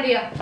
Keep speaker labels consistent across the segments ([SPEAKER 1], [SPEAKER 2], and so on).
[SPEAKER 1] María.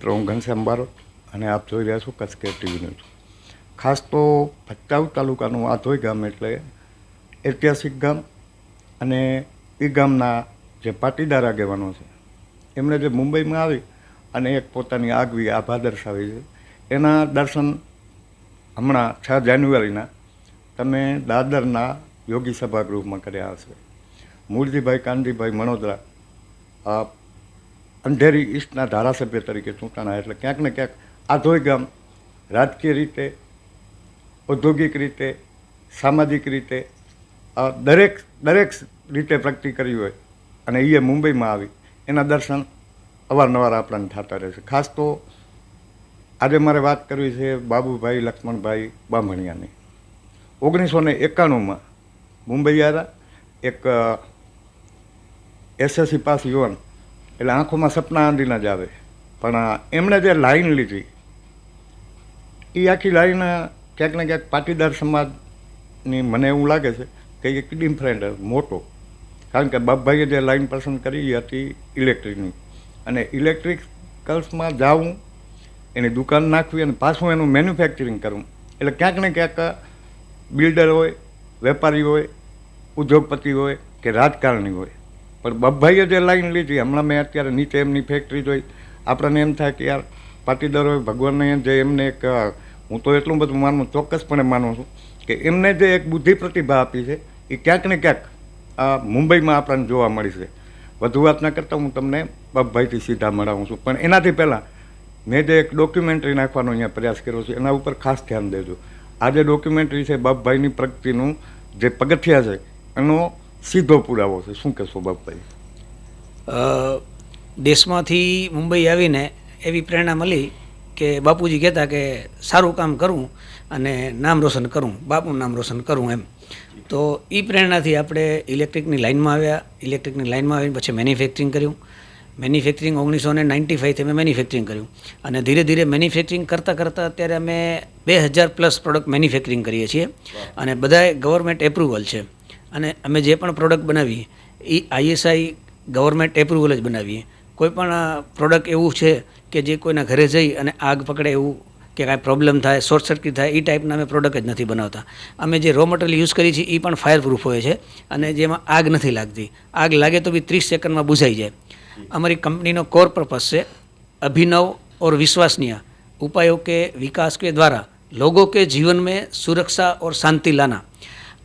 [SPEAKER 2] મિત્રો, હું ઘનશ્યામ બારોટ અને આપ જોઈ રહ્યા છો કચકેર કેર ટીવી ન્યૂઝ. ખાસ તો ભચાઉ તાલુકાનું આધોઈ ગામ એટલે ઐતિહાસિક ગામ અને એ ગામના જે પાટીદાર આગેવાનો છે, એમણે જે મુંબઈમાં આવી અને એક પોતાની આગવી આભા દર્શાવી છે, એના દર્શન હમણાં છ જાન્યુઆરીના તમે દાદરના યોગી સભાગૃહમાં કર્યા હશે. મૂળજીભાઈ, કાનજીભાઈ, મણોદરા અંધેરી ઈસ્ટના ધારાસભ્ય તરીકે ચૂંટાણા એટલે ક્યાંક ને ક્યાંક આધોઈ ગામ રાજકીય રીતે, ઔદ્યોગિક રીતે, સામાજિક રીતે દરેક દરેક રીતે પ્રગતિ કરી હોય અને એ મુંબઈમાં આવી, એના દર્શન અવારનવાર આપણને થતા રહે છે. ખાસ તો આજે મારે વાત કરવી છે બાબુભાઈ લક્ષ્મણભાઈ બામણિયાની. ઓગણીસો ને એકાણુંમાં મુંબઈ આવ્યા, એક એસએસસી પાસ યુવાન એટલે આંખોમાં સપના આંધીના જ આવે. પણ એમણે જે લાઈન લીધી એ આખી લાઈન ક્યાંક ને ક્યાંક પાટીદાર સમાજની મને એવું લાગે છે કે એક ડિફરન્ટ મોટો. કારણ કે બાપભાઈએ જે લાઈન પસંદ કરી એ હતી ઇલેક્ટ્રિકની. અને ઇલેક્ટ્રિકલ્સમાં જાઉં, એની દુકાન નાખવી અને પાછું એનું મેન્યુફેક્ચરિંગ કરવું એટલે ક્યાંક ને ક્યાંક બિલ્ડર હોય, વેપારી હોય, ઉદ્યોગપતિ હોય કે રાજકારણી હોય. પણ બબ્ભાઈએ જે લાઈન લીધી, હમણાં મેં અત્યારે નીચે એમની ફેક્ટરી જોઈ. આપણને એમ થાય કે યાર, પાટીદારોએ ભગવાનને જે એમને એક હું તો એટલું બધું માનું, ચોક્કસપણે માનું છું કે એમને જે એક બુદ્ધિ પ્રતિભા આપી છે, એ ક્યાંક ને ક્યાંક આ મુંબઈમાં આપણને જોવા મળી છે. વધુ વાત ના કરતાં હું તમને બબ્ભાઈથી સીધા મળાવું છું. પણ એનાથી પહેલાં મેં જે એક ડોક્યુમેન્ટરી નાખવાનો અહીંયા પ્રયાસ કર્યો છે, એના ઉપર ખાસ ધ્યાન દેજો. આ જે ડોક્યુમેન્ટરી છે, બાપભાઈની પ્રગતિનું જે પગથિયા છે, એનો સીધો પુરાવો છે શું કહેશો બાપભાઈ?
[SPEAKER 3] દેશમાંથી મુંબઈ આવીને એવી પ્રેરણા મળી કે બાપુજી કહેતા કે સારું કામ કરવું અને નામ રોશન કરવું બાપુનું નામ રોશન કરવું એમ. તો એ પ્રેરણાથી આપણે ઇલેક્ટ્રિકની લાઇનમાં આવ્યા ઇલેક્ટ્રિકની લાઇનમાં આવીને પછી મેન્યુફેક્ચરિંગ કર્યું. મેન્યુફેક્ચરિંગ ઓગણીસો ને નાઇન્ટી ફાઇવથી અમે મેન્યુફેક્ચરિંગ કર્યું. અને ધીરે ધીરે મેન્યુફેક્ચરિંગ કરતાં કરતાં અત્યારે અમે બે હજાર પ્લસ પ્રોડક્ટ મેન્યુફેક્ચરિંગ કરીએ છીએ. અને બધાય ગવર્મેન્ટ એપ્રુવલ છે. અને અમે જે પણ પ્રોડક્ટ બનાવીએ, એ આઈએસઆઈ ગવર્મેન્ટ એપ્રુવલ જ બનાવીએ. કોઈ પણ પ્રોડક્ટ એવું છે કે જે કોઈના ઘરે જઈ અને આગ પકડે એવું કે કાંઈ પ્રોબ્લેમ થાય શોર્ટ સર્કિટ થાય, એ ટાઈપના અમે પ્રોડક્ટ જ નથી બનાવતા. અમે જે રો મટીરિયલ યુઝ કરીએ છીએ, એ પણ ફાયર પ્રૂફ હોય છે અને જેમાં આગ નથી લાગતી. આગ લાગે તો બી ત્રીસ સેકન્ડમાં બુઝાઈ જાય. અમારી કંપનીનો કોર પર્પસ છે અભિનવ ઓર વિશ્વસનીય ઉપાયો કે વિકાસ કે દ્વારા લોકો કે જીવનમાં સુરક્ષા ઓર શાંતિ લાના.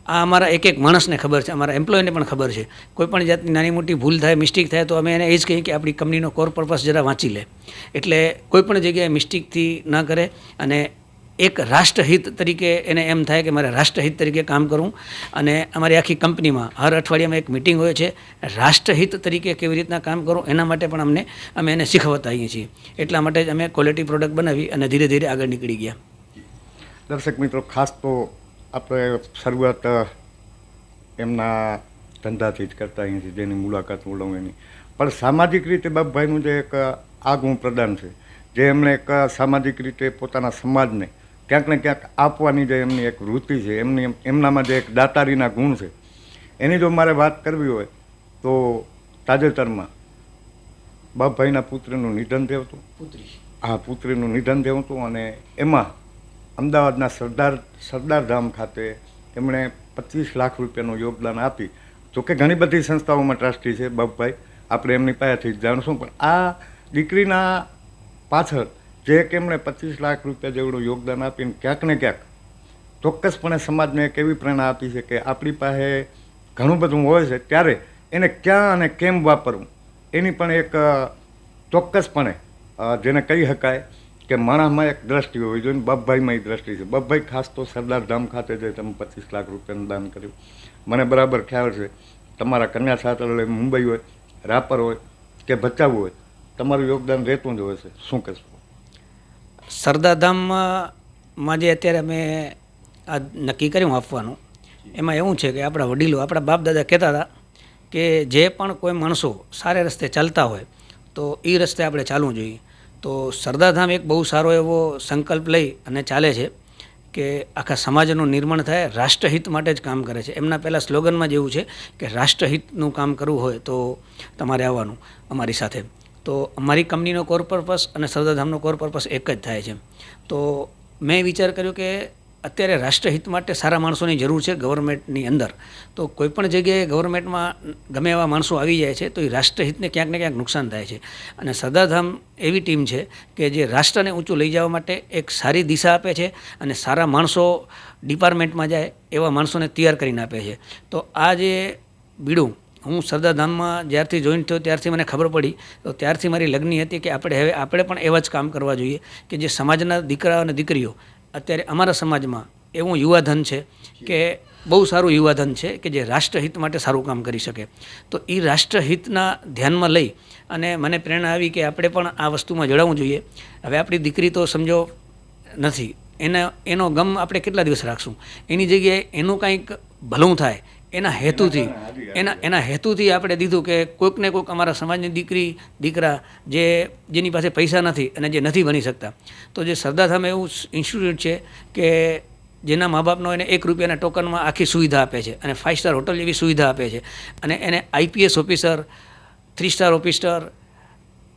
[SPEAKER 3] આ અમારા એક એક માણસને ખબર છે, અમારા એમ્પ્લોયને પણ ખબર છે. કોઈ પણ જાતની નાની મોટી ભૂલ થાય મિસ્ટેક થાય, તો અમે એને એ જ કહીએ કે આપણી કંપનીનો કોર પર્પસ જરા વાંચી લે. એટલે કોઈ પણ જગ્યાએ મિસ્ટેકથી ન કરે અને એક રાષ્ટ્રહિત તરીકે એને એમ થાય કે મારે રાષ્ટ્રહિત તરીકે કામ કરવું અને અમારી આખી કંપનીમાં હર અઠવાડિયામાં એક મિટિંગ હોય છે, રાષ્ટ્રહિત તરીકે કેવી રીતના કામ કરવું એના માટે પણ અમને, અમે એને શીખવતા આવીએ છીએ. એટલા માટે જ અમે ક્વોલિટી પ્રોડક્ટ બનાવી અને ધીરે ધીરે આગળ નીકળી ગયા.
[SPEAKER 2] દર્શક મિત્રો, ખાસ તો આપણે શરૂઆત એમના ધંધાથી જ કરતા અહીં જેની મુલાકાત લઉં એની પણ સામાજિક રીતે બાપભાઈનું જે એક આગવું પ્રદાન છે જે એમણે એક સામાજિક રીતે પોતાના સમાજને ક્યાંક ને ક્યાંક આપવાની જે એમની એક વૃત્તિ છે એમની એમનામાં જે એક દાતારીના ગુણ છે એની જો મારે વાત કરવી હોય તો તાજેતરમાં બાપભાઈના પુત્રનું નિધન થયું હતું.
[SPEAKER 3] પુત્રી.
[SPEAKER 2] આ પુત્રીનું નિધન થયું હતું અને એમાં અમદાવાદના સરદાર સરદાર ધામ ખાતે એમણે પચીસ લાખ રૂપિયાનું યોગદાન આપી. જોકે ઘણી બધી સંસ્થાઓમાં ટ્રસ્ટી છે, બાપભાઈ, આપણે એમની પાસેથી જ જાણશું. પણ આ દીકરીના પાછળ જે કે એમણે પચીસ લાખ રૂપિયા જેવડું યોગદાન આપીને ક્યાંક ને ક્યાંક ચોક્કસપણે સમાજને એક એવી પ્રેરણા આપી છે કે આપણી પાસે ઘણું બધું હોય છે, ત્યારે એને ક્યાં અને કેમ વાપરવું? એની પણ એક ચોક્કસપણે જેને કહી શકાય કે માણસમાં એક દ્રષ્ટિ હોવી જોઈએ બાપભાઈમાં એ દ્રષ્ટિ છે. બાપભાઈ ખાસ તો સરદાર ધામ ખાતે જે તમે પચીસ લાખ રૂપિયાનું દાન કર્યું. મને બરાબર ખ્યાલ છે, તમારા કન્યા છાત્રાલય મુંબઈ હોય, રાપર હોય, કે ભચાઉ હોય, તમારું યોગદાન રહેતું જ હોય છે. શું કહેશો?
[SPEAKER 3] સરદારધામમાં જે અત્યારે અમે આ નક્કી કર્યું આપવાનું, એમાં એવું છે કે આપણા વડીલો, આપણા બાપ દાદા કહેતા હતા કે જે પણ કોઈ માણસો સારા રસ્તે ચાલતા હોય, તો એ રસ્તે આપણે ચાલવું જોઈએ. તો સરદારધામ એક બહુ સારો એવો સંકલ્પ લઈ અને ચાલે છે કે આખા સમાજનું નિર્માણ થાય, રાષ્ટ્રહિત માટે જ કામ કરે છે. એમના પહેલાં સ્લોગનમાં જેવું છે કે રાષ્ટ્રહિતનું કામ કરવું હોય તો તમારે આવવાનું અમારી સાથે. તો અમારી કંપનીનો કોર પર્પસ અને સરદારધામનો કોર પર્પસ એક જ થાય છે. તો મેં વિચાર કર્યો કે અત્યારે રાષ્ટ્રહિત માટે સારા માણસોની જરૂર છે ગવર્મેન્ટની અંદર. તો કોઈપણ જગ્યાએ ગવર્મેન્ટમાં ગમે એવા માણસો આવી જાય છે, તો એ રાષ્ટ્રહિતને ક્યાંક ને ક્યાંક નુકસાન થાય છે. અને સરદારધામ એવી ટીમ છે કે જે રાષ્ટ્રને ઊંચું લઈ જવા માટે એક સારી દિશા આપે છે અને સારા માણસો ડિપાર્ટમેન્ટમાં જાય એવા માણસોને તૈયાર કરીને આપે છે. તો આ જે બીડું, હું સરદારધામમાં જ્યારથી જોઈન થયો ત્યારથી મને ખબર પડી, તો ત્યારથી મારી લગ્ની હતી કે આપણે હવે, આપણે પણ એવા જ કામ કરવા જોઈએ કે જે સમાજના દીકરા અને દીકરીઓ અત્યારે અમારા સમાજમાં એવું યુવાધન છે કે બહુ સારું યુવાધન છે કે જે રાષ્ટ્રહિત માટે સારું કામ કરી શકે. તો એ રાષ્ટ્રહિતના ધ્યાનમાં લઈ અને મને પ્રેરણા આવી કે આપણે પણ આ વસ્તુમાં જોડાવવું જોઈએ. હવે આપણી દીકરી તો સમજો નથી. એના, એનો ગમ આપણે કેટલા દિવસ રાખશું? એની જગ્યાએ એનું કાંઈક ભલું થાય એના હેતુથી એના એના હેતુથી આપણે દીધું કે કોઈક ને કોઈક અમારા સમાજની દીકરી દીકરા જે જેની પાસે પૈસા નથી અને જે નથી બની શકતા. તો જે સરદારધામ એવું ઇન્સ્ટિટ્યૂટ છે કે જેના મા બાપનો એને એક રૂપિયાના ટોકનમાં આખી સુવિધા આપે છે અને ફાઇવ સ્ટાર હોટલ જેવી સુવિધા આપે છે. અને એને IPS officer three star officer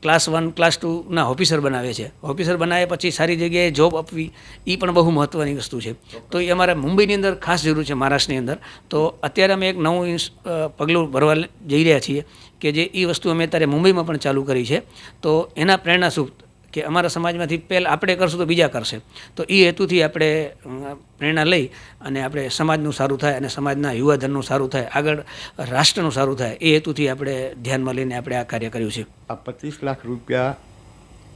[SPEAKER 3] class one, class ટુના officer બનાવે છે. ઓફિસર બનાવ્યા પછી સારી જગ્યાએ જોબ આપવી એ પણ બહુ મહત્ત્વની વસ્તુ છે. તો એ અમારે મુંબઈની અંદર ખાસ જરૂર છે, મહારાષ્ટ્રની અંદર. તો અત્યારે અમે એક નવું પગલું ભરવા જઈ રહ્યા છીએ કે જે એ વસ્તુ અમે અત્યારે મુંબઈમાં પણ ચાલુ કરી છે. તો એના પ્રેરણા શું કે અમારા સમાજમાંથી પહેલાં આપણે કરશું તો બીજા કરશે. તો એ હેતુથી આપણે પ્રેરણા લઈ અને આપણે સમાજનું સારું થાય અને સમાજના યુવાધનનું સારું થાય, આગળ રાષ્ટ્રનું સારું થાય, એ હેતુથી આપણે ધ્યાનમાં લઈને આપણે આ કાર્ય કર્યું છે.
[SPEAKER 2] આ પચીસ લાખ રૂપિયા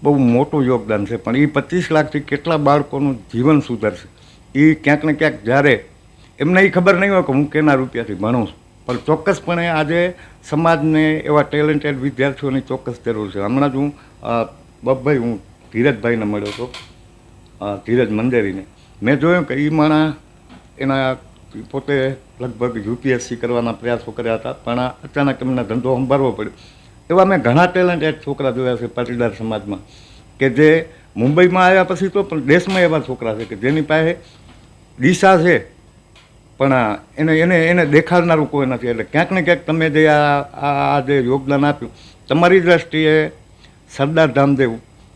[SPEAKER 2] બહુ મોટું યોગદાન છે, પણ એ પચીસ લાખથી કેટલા બાળકોનું જીવન સુધરશે? એ ક્યાંક ને ક્યાંક જ્યારે, એમને એ ખબર નહીં હોય કે હું કેના રૂપિયાથી ભણું છું. પણ ચોક્કસપણે આજે સમાજને એવા ટેલેન્ટેડ વિદ્યાર્થીઓની ચોક્કસ જરૂર છે. હમણાં જ હું અ, બબ્ભાઈ હું ધીરજભાઈને મળ્યો હતો. ધીરજ મંદેરીને. મેં જોયું કે એ માણા એના પોતે લગભગ યુપીએસસી કરવાના પ્રયાસો કર્યા હતા પણ અચાનક એમને ધંધો સંભાળવો પડ્યો. એવા મેં ઘણા ટેલેન્ટેડ છોકરા જોયા છે પાટીદાર સમાજમાં કે જે મુંબઈમાં આવ્યા પછી તો પણ દેશમાં એવા છોકરા છે કે જેની પાસે દિશા છે પણ એને એને એને દેખાડનારું કોઈ નથી. એટલે ક્યાંક ને ક્યાંક તમે જે આ આ જે યોગદાન આપ્યું તમારી દ્રષ્ટિએ સરદાર ધામદેવ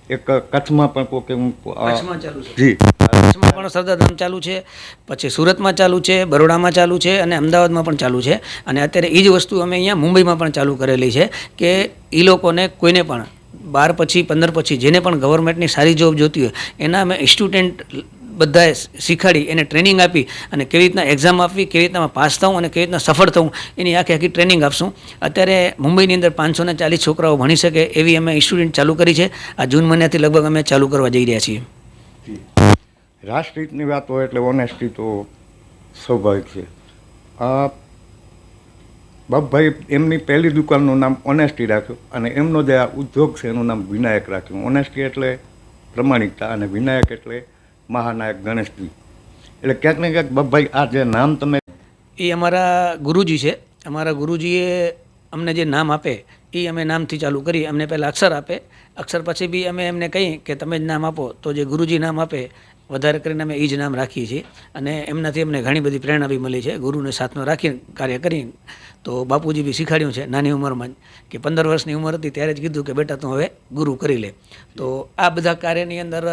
[SPEAKER 2] એક કચ્છમાં પણ કોકે હું જી.
[SPEAKER 3] કચ્છમાં પણ સરદાર ધામ ચાલુ છે પછી સુરતમાં ચાલુ છે બરોડામાં ચાલુ છે અને અમદાવાદમાં પણ ચાલુ છે. અને અત્યારે એ જ વસ્તુ અમે અહીંયા મુંબઈમાં પણ ચાલુ કરેલી છે કે એ લોકોને કોઈને પણ બાર પછી પંદર પછી જેને પણ ગવર્મેન્ટની સારી જોબ જોતી હોય એના અમે સ્ટુડન્ટ બધાએ શીખવાડી એને ટ્રેનિંગ આપી અને કેવી રીતના એક્ઝામ આપવી, કેવી રીતના પાસ થવું અને કેવી રીતના સફળ થવું, એની આખી આખી ટ્રેનિંગ આપશું. અત્યારે મુંબઈની અંદર પાંચસો ને ચાલીસ છોકરાઓ ભણી શકે એવી અમે સ્ટુડન્ટ ચાલુ કરી છે. આ જૂન મહિનાથી લગભગ અમે ચાલુ કરવા જઈ રહ્યા છીએ.
[SPEAKER 2] રાષ્ટ્રહિતની વાત હોય એટલે ઓનેસ્ટી તો સ્વાભાવિક છે. આ બાપભાઈ એમની પહેલી દુકાનનું નામ ઓનેસ્ટી રાખ્યું અને એમનો જે આ ઉદ્યોગ છે એનું નામ વિનાયક રાખ્યું. ઓનેસ્ટી એટલે પ્રમાણિકતા અને વિનાયક એટલે મહાનાયક ગણેશજી. એટલે ક્યાંક ને ક્યાંક બાપભાઈ આ જે નામ તમે
[SPEAKER 3] એ અમારા ગુરુજી છે. અમારા ગુરુજીએ અમને જે નામ આપે, એ અમે નામથી ચાલુ કરી, અમને પહેલાં અક્ષર આપે. અક્ષર પછી બી અમે એમને કહીએ કે તમે જ નામ આપો. તો જે ગુરુજી નામ આપે, વધારે કરીને અમે એ જ નામ રાખીએ છીએ. અને એમનાથી અમને ઘણી બધી પ્રેરણા બી મળી છે. ગુરુને સાથમાં રાખીને કાર્ય કરી તો બાપુજી બી શીખવાડ્યું છે નાની ઉંમરમાં જ કે પંદર વર્ષની ઉંમર હતી ત્યારે જ કીધું કે બેટા તું હવે ગુરુ કરી લે. તો આ બધા કાર્યની અંદર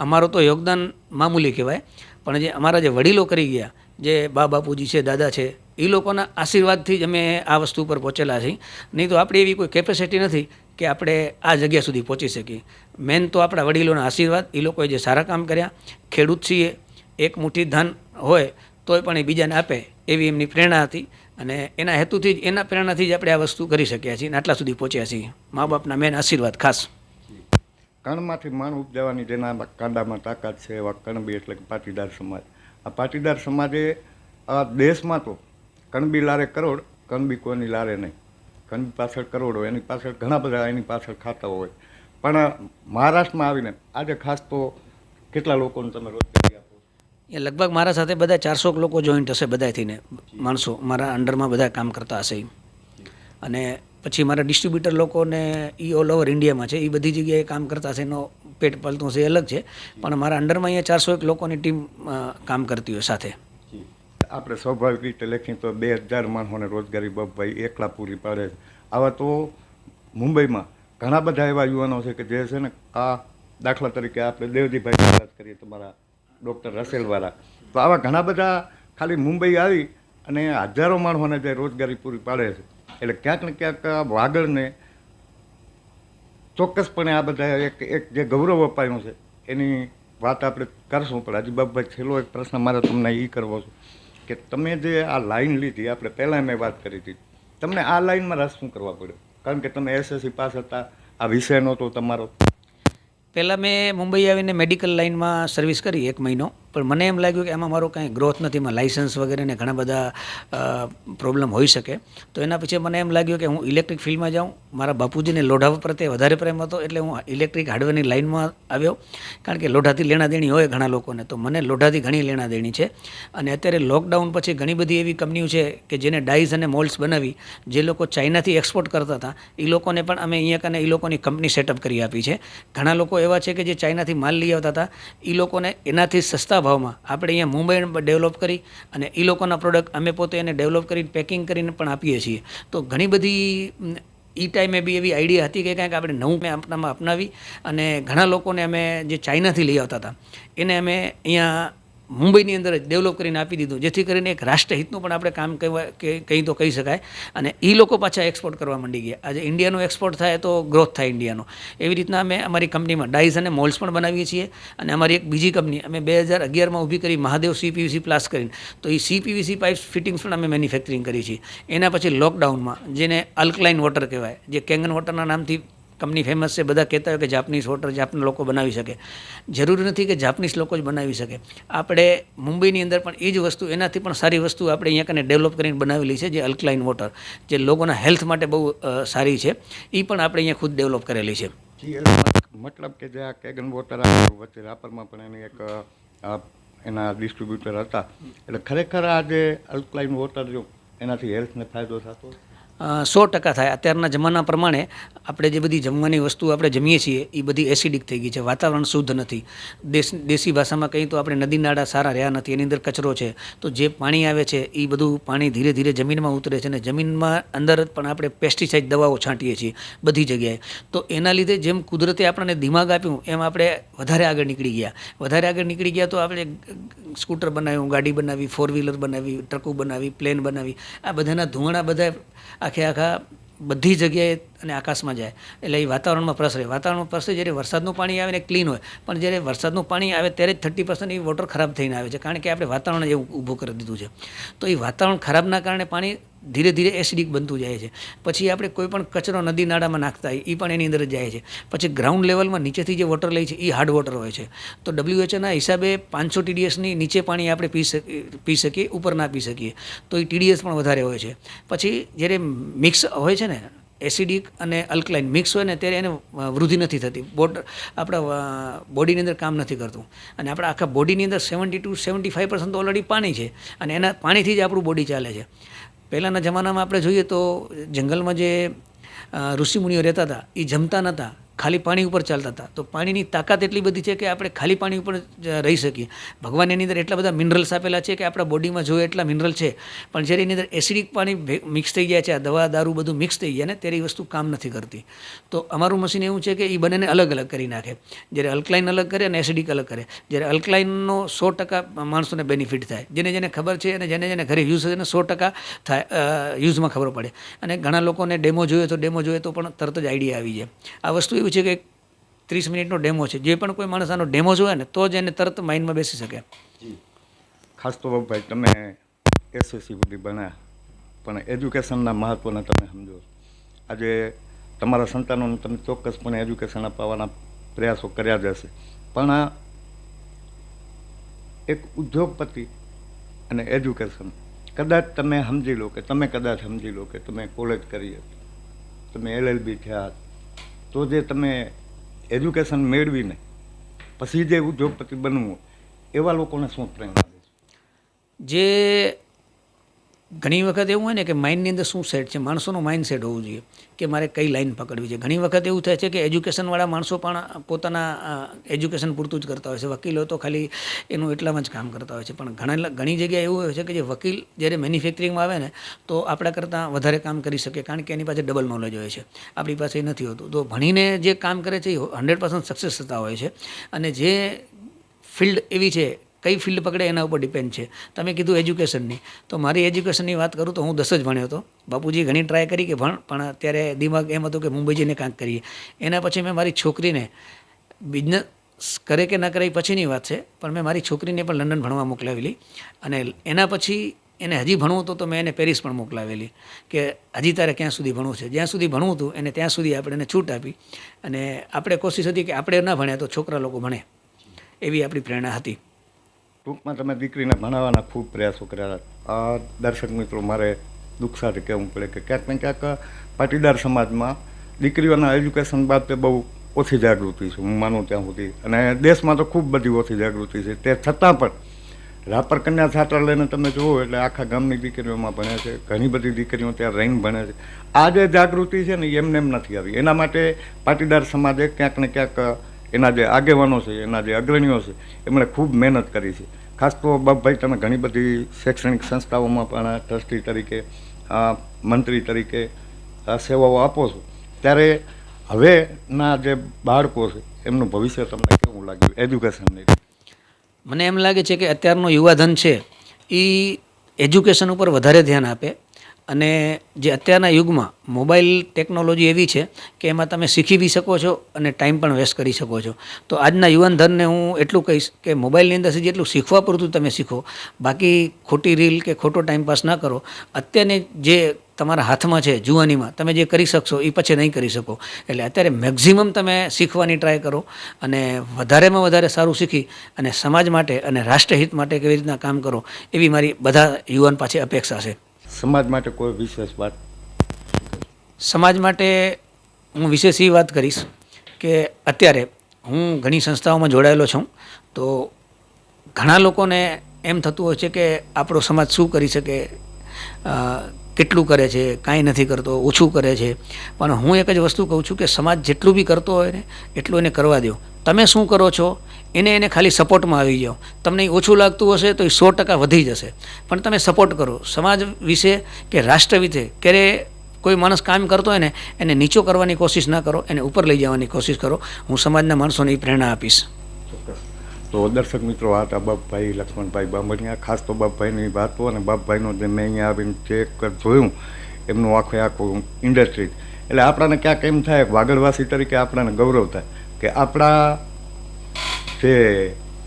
[SPEAKER 3] અમારું તો યોગદાન મામૂલી કહેવાય, પણ જે અમારા જે વડીલો કરી ગયા, જે બા બાપુજી છે, દાદા છે, એ લોકોના આશીર્વાદથી જ અમે આ વસ્તુ ઉપર પહોંચેલા છીએ. નહીં તો આપણી એવી કોઈ કેપેસિટી નથી કે આપણે આ જગ્યા સુધી પહોંચી શકીએ. મેન તો આપણા વડીલોના આશીર્વાદ, એ લોકોએ જે સારા કામ કર્યા, ખેડૂત છીએ, એક મુઠ્ઠી ધાન હોય, તોય પણ એ બીજાને આપે એવી એમની પ્રેરણા હતી. અને એના હેતુથી જ, એના પ્રેરણાથી જ આપણે આ વસ્તુ કરી શક્યા છીએ અને આટલા સુધી પહોંચ્યા છીએ. મા બાપના મેન આશીર્વાદ ખાસ.
[SPEAKER 2] કણમાંથી માણ ઉપજાવવાની જેના કાંડામાં તાકાત છે એવા કણબી એટલે કે પાટીદાર સમાજ. આ પાટીદાર સમાજે આ દેશમાં તો કણબી લારે કરોડ, કણબી કોઈની લારે નહીં. કણબી પાછળ કરોડ એની પાછળ ઘણા બધા એની પાછળ ખાતા હોય. પણ મહારાષ્ટ્રમાં આવીને આજે ખાસ તો કેટલા લોકોને તમે રોજગારી આપો
[SPEAKER 3] એ લગભગ મારા સાથે બધા ચારસો લોકો જોઈન્ટ હશે બધાથી ને માણસો, મારા અંડરમાં બધા કામ કરતા હશે. અને પછી મારા ડિસ્ટ્રીબ્યુટર લોકોને એ ઓલ ઓવર ઇન્ડિયામાં છે એ બધી જગ્યાએ કામ કરતા છે, એનો પેટ પલતું છે અલગ છે. પણ મારા અંડરમાં અહીંયા ચારસો એક લોકોની ટીમ કામ કરતી હોય સાથે.
[SPEAKER 2] આપણે સ્વાભાવિક રીતે લખીએ તો બે હજાર માણસોને રોજગારી બાપભાઈ એકલા પૂરી પાડે છે. આવા તો મુંબઈમાં ઘણા બધા એવા યુવાનો છે કે જે છે ને આ દાખલા તરીકે આપણે દેવજીભાઈ વાત કરીએ તમારા ડૉક્ટર રસેલવાળા. તો આવા ઘણા બધા ખાલી મુંબઈ આવી અને હજારો માણસોને જે રોજગારી પૂરી પાડે છે. એટલે ક્યાંક ને ક્યાંક આ વાગડને ચોક્કસપણે આ બધા એક એક જે ગૌરવ અપાયું છે, એની વાત આપણે કરશું. પણ હજી બાબા છેલ્લો એક પ્રશ્ન મારે તમને એ કરવો છે કે તમે જે આ લાઈન લીધી, આપણે પહેલાં મેં વાત કરી હતી, તમને આ લાઈનમાં રસ શું કરવા પડ્યો? કારણ કે તમે એસએસસી પાસ હતા, આ વિષય નહોતો તમારો.
[SPEAKER 3] પહેલાં મેં મુંબઈ આવીને મેડિકલ લાઇનમાં સર્વિસ કરી એક મહિનો. પણ મને એમ લાગ્યું કે એમાં મારો કાંઈ ગ્રોથ નથી, એમાં લાઇસન્સ વગેરેને ઘણા બધા પ્રોબ્લેમ હોઈ શકે. તો એના પછી મને એમ લાગ્યું કે હું ઇલેક્ટ્રિક ફિલ્ડમાં જાઉં. મારા બાપુજીને લોઢા પ્રત્યે વધારે પ્રેમ હતો એટલે હું ઇલેક્ટ્રિક હાર્ડવેરની લાઇનમાં આવ્યો. કારણ કે લોઢાથી લેણા દેણી હોય ઘણા લોકોને. તો મને લોઢાથી ઘણી લેણા દેણી છે. અને અત્યારે લોકડાઉન પછી ઘણી બધી એવી કંપનીઓ છે કે જેને ડાઇઝ અને મોલ્ડ્સ બનાવી, જે લોકો ચાઇનાથી એક્સપોર્ટ કરતા હતા એ લોકોને પણ અમે અહીંયા કને એ લોકોની કંપની સેટઅપ કરી આપી છે. ઘણા લોકો એવા છે કે જે ચાઇનાથી માલ લઈ આવતા હતા. એ લોકોને એનાથી સસ્તા ભાવમાં આપણે અહીંયા મુંબઈ ડેવલપ કરી અને એ લોકોના પ્રોડક્ટ અમે પોતે એને ડેવલપ કરીને પેકિંગ કરીને પણ આપીએ છીએ. તો ઘણી બધી એ ટાઈમે બી એવી આઈડિયા હતી કે કાંઈક આપણે નવું મેં આપણામાં અપનાવી અને ઘણા લોકોને અમે જે ચાઇનાથી લઈ આવતા હતા, એને અમે અહીંયા મુંબઈની અંદર જ ડેવલપ કરીને આપી દીધું. જેથી કરીને એક રાષ્ટ્રહિતનું પણ આપણે કામ કહેવાય કે કંઈ તો કહી શકાય. અને એ લોકો પાછા એક્સપોર્ટ કરવા માંડી ગયા. આજે ઇન્ડિયાનું એક્સપોર્ટ થાય તો ગ્રોથ થાય ઇન્ડિયાનો. એવી રીતના અમે અમારી કંપનીમાં ડાઈસ અને મોલ્સ પણ બનાવીએ છીએ. અને અમારી એક બીજી કંપની, અમે બે હજાર અગિયારમાં ઊભી કરી મહાદેવ સીપીવીસી પ્લાસ કરીને. તો એ સીપીવીસી પાઇપ ફિટિંગ્સ પણ અમે મેન્યુફેક્ચરિંગ કરી છીએ. એના પછી લોકડાઉનમાં જેને અલ્કલાઇન વોટર કહેવાય, જે કેંગન વોટરના નામથી કંપની ફેમસ છે, બધા કહેતા હોય કે જાપનીઝ વોટર જાપના લોકો બનાવી શકે. જરૂરી નથી કે જાપનીઝ લોકો જ બનાવી શકે. આપણે મુંબઈની અંદર પણ એ જ વસ્તુ, એનાથી પણ સારી વસ્તુ આપણે અહીંયા કને ડેવલપ કરીને બનાવેલી છે, જે અલ્કલાઇન વોટર જે લોકોના હેલ્થ માટે બહુ સારી છે. એ પણ આપણે અહીંયા ખુદ ડેવલપ કરેલી છે.
[SPEAKER 2] મતલબ કે જે આ કેગન વોટર વચ્ચે રાપરમાં પણ એની એક એના ડિસ્ટ્રીબ્યુટર હતા. એટલે ખરેખર આ જે અલ્કલાઇન વોટર જો એનાથી હેલ્થને ફાયદો થતો
[SPEAKER 3] સો ટકા થાય. અત્યારના જમાના પ્રમાણે આપણે જે બધી જમવાની વસ્તુ આપણે જમીએ છીએ એ બધી એસિડિક થઈ ગઈ છે. વાતાવરણ શુદ્ધ નથી. દેશ, દેશી ભાષામાં કહીએ તો આપણે નદી નાળા સારા રહ્યા નથી, એની અંદર કચરો છે. તો જે પાણી આવે છે એ બધું પાણી ધીરે ધીરે જમીનમાં ઉતરે છે અને જમીનમાં અંદર પણ આપણે પેસ્ટિસાઇડ દવાઓ છાંટીએ છીએ બધી જગ્યાએ. તો એના લીધે જેમ કુદરતે આપણને દિમાગ આપ્યું, એમ આપણે વધારે આગળ નીકળી ગયા. વધારે આગળ નીકળી ગયા તો આપણે સ્કૂટર બનાવ્યું, ગાડી બનાવી ફોર વ્હીલર બનાવી ટ્રકો બનાવી પ્લેન બનાવી. આ બધાના ધુમાડા બધા આખે આખા બધી જગ્યાએ અને આકાશમાં જાય. એટલે એ વાતાવરણમાં પ્રસરે વાતાવરણમાં પ્રસરે જ્યારે વરસાદનું પાણી આવે ને ક્લીન હોય. પણ જ્યારે વરસાદનું પાણી આવે ત્યારે જ થર્ટી પર્સન્ટ એ વોટર ખરાબ થઈને આવે છે. કારણ કે આપણે વાતાવરણ એવું ઊભું કરી દીધું છે. તો એ વાતાવરણ ખરાબના કારણે પાણી ધીરે ધીરે એસિડિક બનતું જાય છે. પછી આપણે કોઈ પણ કચરો નદી નાળામાં નાખતા હોય એ પણ એની અંદર જ જાય છે. પછી ગ્રાઉન્ડ લેવલમાં નીચેથી જે વોટર લે છે એ હાર્ડ વોટર હોય છે. તો ડબ્લ્યુએચઓના હિસાબે પાંચસો ટીડીએસની નીચે પાણી આપણે પી શકીએ પી શકીએ, ઉપર ના પી શકીએ. તો એ ટીડીએસ પણ વધારે હોય છે. પછી જ્યારે મિક્સ હોય છે ને, એસિડિક અને અલ્કલાઇન મિક્સ હોય ને, ત્યારે એને વૃદ્ધિ નથી થતી. બોટ આપણા બોડીની અંદર કામ નથી કરતું. અને આપણા આખા બોડીની અંદર seventy two seventy five percent already પાણી છે. અને એના, પાણીથી જ આપણું બોડી ચાલે છે. પહેલાંના જમાનામાં આપણે જોઈએ તો જંગલમાં જે ઋષિમુનિઓ રહેતા હતા એ જમતા નહોતા ખાલી પાણી ઉપર ચાલતા હતા. તો પાણીની તાકાત એટલી બધી છે કે આપણે ખાલી પાણી ઉપર રહી શકીએ. ભગવાન એની અંદર એટલા બધા મિનરલ્સ આપેલા છે કે આપણા બોડીમાં જોઈએ એટલા મિનરલ છે. પણ જ્યારે એની અંદર એસિડિક પાણી મિક્સ થઈ જાય છે, આ દવા, દારૂ બધું મિક્સ થઈ જાય ને ત્યારે એ વસ્તુ કામ નથી કરતી. તો અમારું મશીન એવું છે કે એ બંનેને અલગ અલગ કરી નાખે. જ્યારે અલ્કલાઇન અલગ કરે અને એસિડિક અલગ કરે. જ્યારે અલ્કલાઇનનો સો ટકા માણસોને બેનિફિટ થાય. જેને જેને ખબર છે અને જેને જેને ઘરે યુઝ એને સો ટકા થાય યુઝમાં ખબર પડે. અને ઘણા લોકોને ડેમો જોઈએ તો ડેમો જોઈએ તો પણ તરત જ આઈડિયા આવી જાય. આ વસ્તુ એવું છે કે ત્રીસ મિનિટનો ડેમો છે. જે પણ કોઈ માણસ આનો ડેમો જોવે ને, તો જ એને તરત માઇન્ડમાં બેસી શકે.
[SPEAKER 2] ખાસ તો ભાઈ તમે એસએસસી સુધી ભણ્યા, પણ એજ્યુકેશનના મહત્ત્વને તમે સમજો. આજે તમારા સંતાનોને તમે ચોક્કસપણે એજ્યુકેશન અપાવવાના પ્રયાસો કર્યા જ હશે. પણ એક ઉદ્યોગપતિ અને એજ્યુકેશન, કદાચ તમે સમજી લો કે, તમે કદાચ સમજી લો કે, તમે કોલેજ કરી હતી. તમે એલએલબી થયા તો જે તમે એજ્યુકેશન મેળવીને પછી જે ઉદ્યોગપતિ બનવું એવા લોકોને શું પ્રેરણા
[SPEAKER 3] જે ઘણી વખત એવું હોય ને કે માઇન્ડની અંદર શું સેટ છે? માણસોનું માઇન્ડ સેટ હોવું જોઈએ કે મારે કઈ લાઇન પકડવી છે? ઘણી વખત એવું થાય છે કે એજ્યુકેશનવાળા માણસો પણ પોતાના એજ્યુકેશન પૂરતું જ કરતા હોય છે. વકીલો તો ખાલી એનું એટલામાં જ કામ કરતા હોય છે. પણ ઘણા ઘણી જગ્યાએ એવું હોય છે કે જે વકીલ જ્યારે મેન્યુફેક્ચરિંગમાં આવે ને, તો આપણા કરતાં વધારે કામ કરી શકે કારણ કે એની પાસે ડબલ નોલેજ હોય છે. આપણી પાસે નથી હોતું. તો ભણીને જે કામ કરે છે એ હંડ્રેડ પર્સન્ટ સક્સેસ થતા હોય છે. અને જે ફિલ્ડ એવી છે કઈ ફિલ્ડ પકડે એના ઉપર ડિપેન્ડ છે. તમે કીધું એજ્યુકેશનની તો મારી એજ્યુકેશનની વાત કરું તો હું દસ જ ભણ્યો હતો. બાપુજી ઘણી ટ્રાય કરી કે ભણ, પણ અત્યારે દિમાગ એમ હતું કે મુંબઈ જઈને કાંઈક કરીએ. એના પછી મેં મારી છોકરીને બિઝનેસ કરે કે ના કરે એ પછીની વાત છે, પણ મેં મારી છોકરીને પણ લંડન ભણવા મોકલાવેલી. અને એના પછી એને હજી ભણવું હતું તો મેં એને પેરિસ પણ મોકલાવેલી કે હજી તારે ક્યાં સુધી ભણવું છે. જ્યાં સુધી ભણવું હતું એને ત્યાં સુધી આપણે એને છૂટ આપી. અને આપણે કોશિશ હતી કે આપણે ના ભણ્યા તો છોકરા લોકો ભણે. એવી આપણી પ્રેરણા હતી.
[SPEAKER 2] ટૂંકમાં તમે દીકરીને ભણાવવાના ખૂબ પ્રયાસો કર્યા. આ દર્શક મિત્રો મારે દુઃખ સાથે કહેવું પડે કે ક્યાંક ને ક્યાંક પાટીદાર સમાજમાં દીકરીઓના એજ્યુકેશન બાબતે બહુ ઓછી જાગૃતિ છે, હું માનું ત્યાં સુધી. અને દેશમાં તો ખૂબ બધી ઓછી જાગૃતિ છે. તે છતાં પણ રાપર કન્યા છાત્રાલયને તમે જુઓ એટલે આખા ગામની દીકરીઓમાં ભણે છે, ઘણી બધી દીકરીઓ ત્યાં રહીને ભણે છે. આ જે જાગૃતિ છે ને, એમને એમ નથી આવી. એના માટે પાટીદાર સમાજે ક્યાંક ને ક્યાંક એના જે આગેવાનો છે, એના જે અગ્રણીઓ છે, એમણે ખૂબ મહેનત કરી છે. ખાસ તો બાપભાઈ, તમે ઘણી બધી શૈક્ષણિક સંસ્થાઓમાં પણ ટ્રસ્ટી તરીકે મંત્રી તરીકે સેવાઓ આપો છો. ત્યારે હવેના જે બાળકો છે, એમનું ભવિષ્ય તમને કેવું લાગ્યું? એજ્યુકેશનની
[SPEAKER 3] મને એમ લાગે છે કે અત્યારનો યુવાધન છે એ એજ્યુકેશન ઉપર વધારે ધ્યાન આપે. અને જે અત્યારના યુગમાં મોબાઈલ ટેકનોલોજી એવી છે કે એમાં તમે શીખી બી શકો છો અને ટાઈમ પણ વેસ્ટ કરી શકો છો. તો આજના યુવાન ધનને હું એટલું કહીશ કે મોબાઈલની અંદર જેટલું શીખવા પૂરતું તમે શીખો, બાકી ખોટી રીલ કે ખોટો ટાઈમ પાસ ના કરો. અત્યારની જે તમારા હાથમાં છે, જુવાનીમાં, તમે જે કરી શકશો એ પછી નહીં કરી શકો. એટલે અત્યારે મેક્ઝિમમ તમે શીખવાની ટ્રાય કરો અને વધારેમાં વધારે સારું શીખી અને સમાજ માટે અને રાષ્ટ્રહિત માટે કેવી રીતના કામ કરો એવી મારી બધા યુવાન પાછી અપેક્ષા છે.
[SPEAKER 2] સમાજ માટે કોઈ વિશેષ વાત?
[SPEAKER 3] સમાજ માટે હું વિશેષ એ વાત કરીશ કે અત્યારે હું ઘણી સંસ્થાઓમાં જોડાયેલો છું, તો ઘણા લોકોને એમ થતું હોય છે કે આપણો સમાજ શું કરી શકે? કેટલું કરે છે, કાંઈ નથી કરતો, ઓછું કરે છે. પણ હું એક જ વસ્તુ કહું છું કે સમાજ જેટલું બી કરતો હોય ને, એટલું એને કરવા દો. તમે શું કરો છો? એને એને ખાલી સપોર્ટમાં આવી જાઓ. તમને ઓછું લાગતું હશે તો એ સો ટકા વધી જશે. પણ તમે સપોર્ટ કરો. સમાજ વિશે કે રાષ્ટ્ર વિશે ક્યારે કોઈ માણસ કામ કરતો હોય ને, એને નીચો કરવાની કોશિશ ના કરો, એને ઉપર લઈ જવાની કોશિશ કરો. હું સમાજના માણસોને એ પ્રેરણા આપીશ.
[SPEAKER 2] ચોક્કસ. તો દર્શક મિત્રો, આ હતા બાપભાઈ, લક્ષ્મણભાઈ બામણિયા ખાસ તો બાપભાઈની વાતો અને બાપભાઈનો જે મેં અહીંયા આવીને ચેક જોયું, એમનું આખું આખું ઇન્ડસ્ટ્રી એટલે આપણાને ક્યાંક એમ થાય, વાગડવાસી તરીકે આપણાને ગૌરવ થાય કે આપણા જે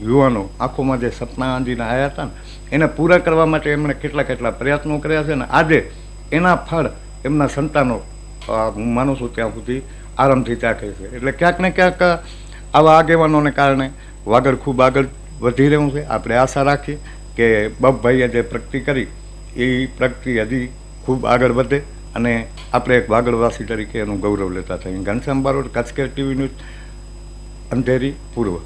[SPEAKER 2] યુવાનો આંખોમાં જે સપના આંજીને આવ્યા હતા ને, એને પૂરા કરવા માટે એમણે કેટલા કેટલા પ્રયત્નો કર્યા છે ને, આજે એના ફળ એમના સંતાનો હું માનું છું ત્યાં સુધી આરામથી ચાખે છે. એટલે ક્યાંક ને ક્યાંક આવા આગેવાનોને કારણે વાગડ ખૂબ આગળ વધી રહ્યું છે. આપણે આશા રાખીએ કે બપભાઈએ જે પ્રગતિ કરી, એ પ્રગતિ હજી ખૂબ આગળ વધે અને આપણે એક વાગડવાસી તરીકે એનું ગૌરવ લેતા થઈએ. ઘનશ્યામ બારોટ કચ્છ ટીવી ન્યૂઝ, અંધેરી, પૂર્વ.